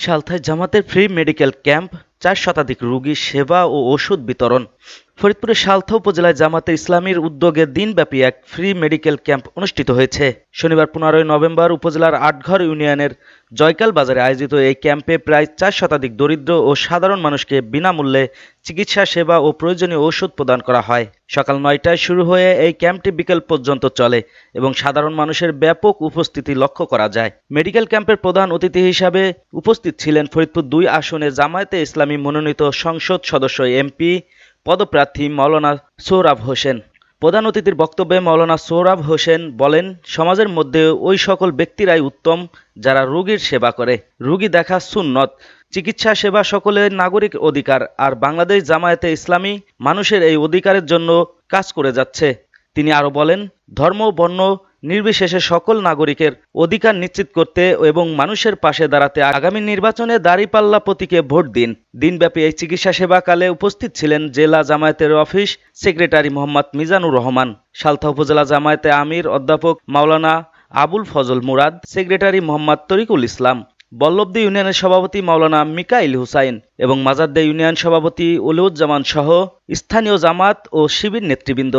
সালথায় জামাতের free medical camp চার শতাধিক রোগী সেবা ও ওষুধ বিতরণ। ফরিদপুরের সালথা উপজেলায় জামাতে ইসলামীর উদ্যোগে দিনব্যাপী এক ফ্রি মেডিকেল ক্যাম্প অনুষ্ঠিত হয়েছে। শনিবার পনেরোই নভেম্বর উপজেলার আটঘর ইউনিয়নের জয়কাল বাজারে আয়োজিত এই ক্যাম্পে প্রায় চার শতাধিক দরিদ্র ও সাধারণ মানুষকে বিনামূল্যে চিকিৎসা, সেবা ও প্রয়োজনীয় ওষুধ প্রদান করা হয়। সকাল নয়টায় শুরু হয়ে এই ক্যাম্পটি বিকেল পর্যন্ত চলে এবং সাধারণ মানুষের ব্যাপক উপস্থিতি লক্ষ্য করা যায়। মেডিকেল ক্যাম্পের প্রধান অতিথি হিসাবে উপস্থিত ছিলেন ফরিদপুর দুই আসনে জামায়াতে ইসলামী মনোনীত সংসদ সদস্য এমপি পদপ্রার্থী মৌলানা সোহরাব হোসেন। প্রধান অতিথির বক্তব্যে মৌলানা সোহরাব হোসেন বলেন, সমাজের মধ্যে ওই সকল ব্যক্তিরাই উত্তম যারা রোগীর সেবা করে। রোগী দেখা সুন্নত। চিকিৎসা সেবা সকলের নাগরিক অধিকার। আর বাংলাদেশ জামায়াতে ইসলামী মানুষের এই অধিকারের জন্য কাজ করে যাচ্ছে। তিনি আরও বলেন, ধর্ম বর্ণ নির্বিশেষে সকল নাগরিকের অধিকার নিশ্চিত করতে এবং মানুষের পাশে দাঁড়াতে আগামী নির্বাচনে দাঁড়িপাল্লা প্রতীকে ভোট দিন। দিনব্যাপী এই চিকিৎসা সেবাকালে উপস্থিত ছিলেন জেলা জামায়াতের অফিস সেক্রেটারি মোহাম্মদ মিজানুর রহমান। সালথা উপজেলা জামায়াতে আমির, অধ্যাপক মাওলানা আবুল ফজল মুরাদ, সেক্রেটারি মোহাম্মদ তরিকুল ইসলাম, বল্লভদী ইউনিয়নের সভাপতি মাওলানা মিকাইল হুসাইন এবং মাজারদে ইউনিয়ন সভাপতি অলিউজ্জামান সহ স্থানীয় জামাত ও শিবির নেতৃবৃন্দ।